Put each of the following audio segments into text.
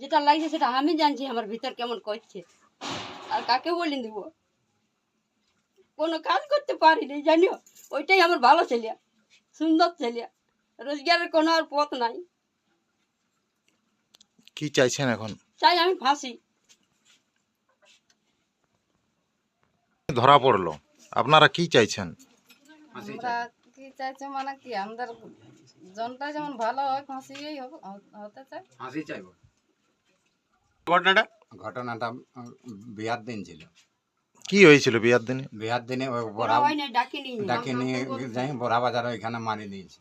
যেটা লাগছে সেটা আমি জানছি আমার ভিতর কেমন করছে। আর কাকে বলে দিব? কোনো কাজ করতে পারিনি জানিও? ওইটাই আমার ভালো ছেলে সুন্দর ছেলে। রোজগারের কোনো আর পথ নাই। কি চাইছেন এখন? চাই আমি ফাঁসি। ধরা পড়ল আপনারা কি চাইছেন? আমরা কি চাইছে মানে কি আমাদের জনটা যেমন ভালো হয় হবে হতে চাই। ফাঁসি চাইব। ঘটনাটা? ঘটনাটা বিয়ার দিন ছিল। কি হয়েছিল বিয়ার দিনে? বিয়ার দিনে ওই বড়া ডাকিনি নিয়ে যাই বড়া বাজার ওইখানে মারি দিয়েছে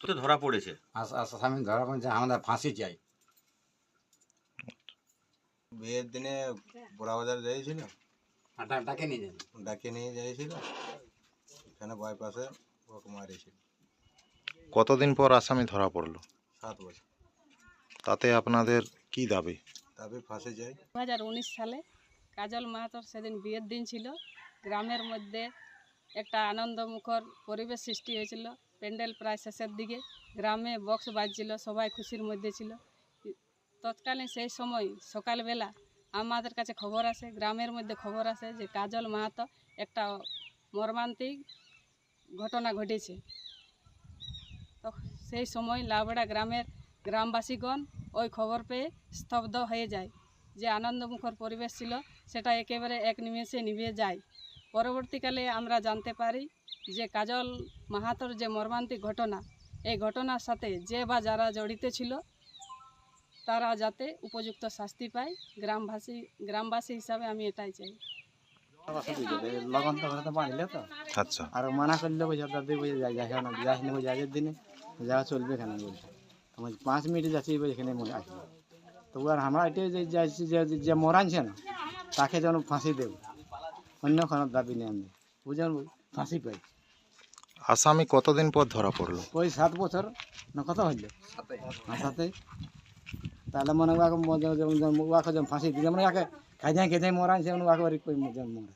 তো ধরা পড়েছে? আসামি ধরা পড়ছে আমাদের ফাঁসি চাই। বিয়ের দিনে বোরাবাজার যাইছিল? ডাকে নিয়ে যাই। ডাকে নিয়ে যাইছিল। এখানে বাইপাসে ওকে মারিয়েছিল কতদিন পর আসামি ধরা পড়ল? সাত বছর। তাতে আপনাদের কি দাবি? তবে ফাঁসি যাই দু হাজার উনিশ সালে কাজল মাহাতোর সেদিন বিয়ের দিন ছিল। গ্রামের মধ্যে একটা আনন্দমুখর পরিবেশ সৃষ্টি হয়েছিল। প্যান্ডেল প্রায় শেষের দিকে। গ্রামে বক্স বাজছিল সবাই খুশির মধ্যে ছিল। তৎকালীন সেই সময় সকালবেলা আমাদের কাছে খবর আসে গ্রামের মধ্যে খবর আসে যে কাজল মাহাতো একটা মর্মান্তিক ঘটনা ঘটেছে। তো সেই সময় লাবড়া গ্রামের গ্রামবাসীগণ ওই খবর পেয়ে স্তব্ধ হয়ে যায় যে আনন্দমুখর পরিবেশ ছিল, সেটা একেবারে এক নিমেষে নিভে যায়। পরবর্তীকালে আমরা জানতে পারি যে কাজল মাহাতোর যে মর্মান্তিক ঘটনা, এই ঘটনার সাথে যে বা যারা জড়িত ছিল, তারা যাতে উপযুক্ত শাস্তি পায়। গ্রামবাসী গ্রামবাসী হিসাবে আমি এটাই চাই। লগন তো ঘরে তো বাঁধলে তো আচ্ছা আর মানা করলে বলছে দাদি বলছে যাই যাই না যাস না দিনে যাওয়া চলবে আমার পাঁচ মিনিট যাচ্ছি এখানে মরে আসবে তো আর আমরা এটাই যে যাচ্ছি যে যে মরানছে না তাকে যেন ফাঁসি দেব অন্য কোনো দাবি নেই আমি বুঝলেন ফাঁসি পাই আসামি কতদিন পর ধরা পড়ল ওই সাত বছর না কত হইল হ্যাঁ, সাথে তাহলে মনে হয় ওকে যেমন যেমন ওকে যেমন ফাঁসি দিই যেমন ওকে খাই যায় খেতে মরানছে যেমন ওকে বাড়ি কই যেমন মরে